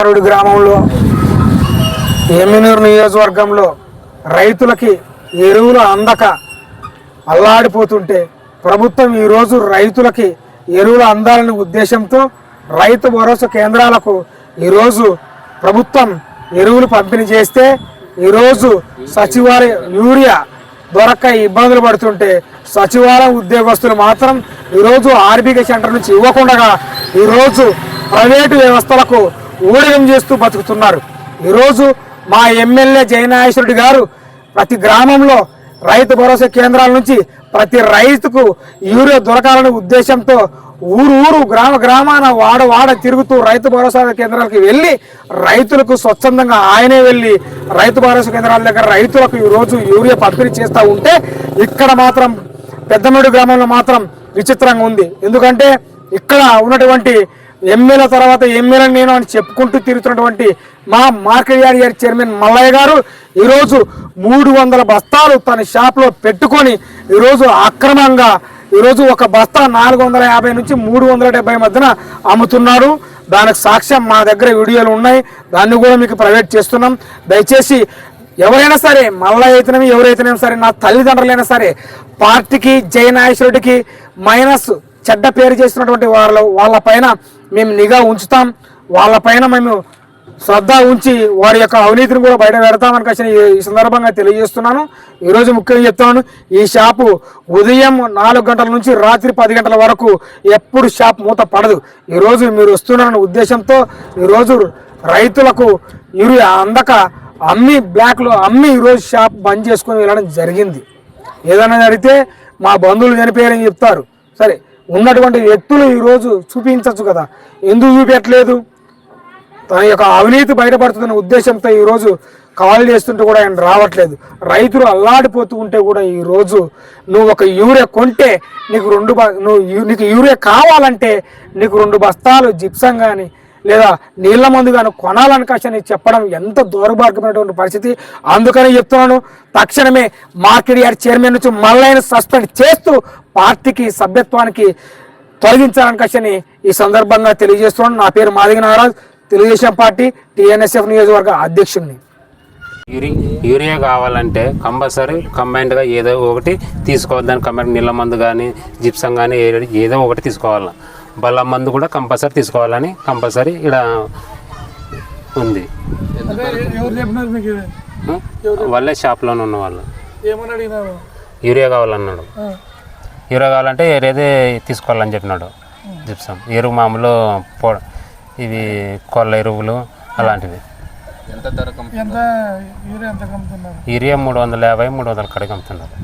కారుడు గ్రామంలో ఎమ్మినూరు నియోజకవర్గంలో రైతులకి ఎరువులు అందక అల్లాడిపోతుంటే ప్రభుత్వం ఈరోజు రైతులకి ఎరువులు అందాలనే ఉద్దేశంతో రైతు భరోసా కేంద్రాలకు ఈరోజు ప్రభుత్వం ఎరువులు పంపిణీ చేస్తే ఈరోజు సచివాలయ యూరియా దొరక్క ఇబ్బందులు పడుతుంటే సచివాలయం ఉద్యోగస్తులు మాత్రం ఈరోజు ఆర్బీకే సెంటర్ నుంచి ఇవ్వకుండా ఈరోజు ప్రైవేటు వ్యవస్థలకు ఊడిగం చేస్తూ బతుకుతున్నారు. ఈరోజు మా ఎమ్మెల్యే జయనాగేశ్వరుడు గారు ప్రతి గ్రామంలో రైతు భరోసా కేంద్రాల నుంచి ప్రతి రైతుకు యూరియా దొరకాలనే ఉద్దేశంతో ఊరు ఊరు గ్రామ గ్రామాన వాడ వాడ తిరుగుతూ రైతు భరోసా కేంద్రాలకు వెళ్ళి రైతులకు స్వచ్ఛందంగా ఆయనే వెళ్ళి రైతు భరోసా కేంద్రాల దగ్గర రైతులకు ఈరోజు యూరియా పంపిణీ చేస్తూ ఉంటే ఇక్కడ మాత్రం పెద్దమూడు గ్రామంలో మాత్రం విచిత్రంగా ఉంది. ఎందుకంటే ఇక్కడ ఉన్నటువంటి ఎమ్మెల్యే తర్వాత ఎమ్మెల్యే నేను అని చెప్పుకుంటూ తిరుగుతున్నటువంటి మా మార్కెట్ యార్డ్ చైర్మన్ మల్లయ్య గారు ఈరోజు మూడు వందల బస్తాలు తన షాప్లో పెట్టుకొని ఈరోజు అక్రమంగా ఈరోజు ఒక బస్తా నాలుగు వందల యాభై నుంచి మూడు వందల డెబ్బై మధ్యన అమ్ముతున్నారు. దానికి సాక్ష్యం మా దగ్గర వీడియోలు ఉన్నాయి. దాన్ని కూడా మీకు ప్రైవేట్ చేస్తున్నాం. దయచేసి ఎవరైనా సరే మళ్ళా అయితేనేమి ఎవరైతేనేమి సరే నా తల్లిదండ్రులైనా సరే పార్టీకి జయనాగేశ్వరుడికి మైనస్ చెడ్డ పేరు చేస్తున్నటువంటి వాళ్ళ వాళ్ళ పైన మేము నిఘా ఉంచుతాం. వాళ్ళ పైన మేము శ్రద్ధ ఉంచి వారి యొక్క అవినీతిని కూడా బయట పెడతామని కలిసి ఈ సందర్భంగా తెలియజేస్తున్నాను. ఈరోజు ముఖ్యంగా చెప్తున్నాను ఈ షాపు ఉదయం నాలుగు గంటల నుంచి రాత్రి పది గంటల వరకు ఎప్పుడు షాప్ మూత పడదు. ఈరోజు మీరు వస్తున్నారన్న ఉద్దేశంతో ఈరోజు రైతులకు ఇరు అందక అమ్మి బ్లాక్లో అమ్మి ఈరోజు షాప్ బంద్ చేసుకుని వెళ్ళడం జరిగింది. ఏదైనా జరిగితే మా బంధువులు చనిపోయారని చెప్తారు. సరే ఉన్నటువంటి వ్యక్తులు ఈరోజు చూపించవచ్చు కదా. ఎందుకు చూపించట్లేదు? తన యొక్క అవినీతి బయటపడుతుందన్న ఉద్దేశంతో ఈరోజు కాల్ చేస్తుంటే కూడా ఆయన రావట్లేదు. రైతులు అల్లాడిపోతూ ఉంటే కూడా ఈరోజు నువ్వు ఒక యూరియా కొంటే నీకు రెండు నువ్వు నీకు యూరియా కావాలంటే నీకు రెండు బస్తాలు జిప్సం కానీ లేదా నీళ్ళ మందు కానీ కొనాలని చెప్పడం ఎంత దౌర్భాగ్యమైనటువంటి పరిస్థితి. అందుకని చెప్తున్నాను తక్షణమే మార్కెట్ యార్డ్ చైర్మన్ నుంచి మళ్ళైన సస్పెండ్ చేస్తూ పార్టీకి సభ్యత్వానికి తొలగించాలని కషని ఈ సందర్భంగా తెలియజేస్తున్నాను. నా పేరు మాదిగ నాగరాజ్ తెలుగుదేశం పార్టీ టీఎన్ఎస్ఎఫ్ నియోజకవర్గ అధ్యక్షుడిని. యూరి యూరియా కావాలంటే కంపల్సరీ కంబైన్డ్గా ఏదో ఒకటి తీసుకోవద్దని కంబైన్ నీళ్ళ మందు కానీ జిప్సం కానీ ఏదో ఒకటి తీసుకోవాలి. బల్ల మందు కూడా కంపల్సరీ తీసుకోవాలని కంపల్సరీ ఇక్కడ ఉంది? వాళ్ళే షాప్లోనే ఉన్న వాళ్ళు యూరియా కావాలన్నాడు. యూరియా కావాలంటే ఏదే తీసుకోవాలని చెప్పినాడు జిప్సం. ఎరువు మామూలు పో ఇవి కొల్ల ఎరువులు అలాంటివి. ఎంత యూరియా ఎంత కమ్ముతున్నారు? యూరియా మూడు వందల యాభై మూడు వందల కడిగి అమ్ముతున్నారు.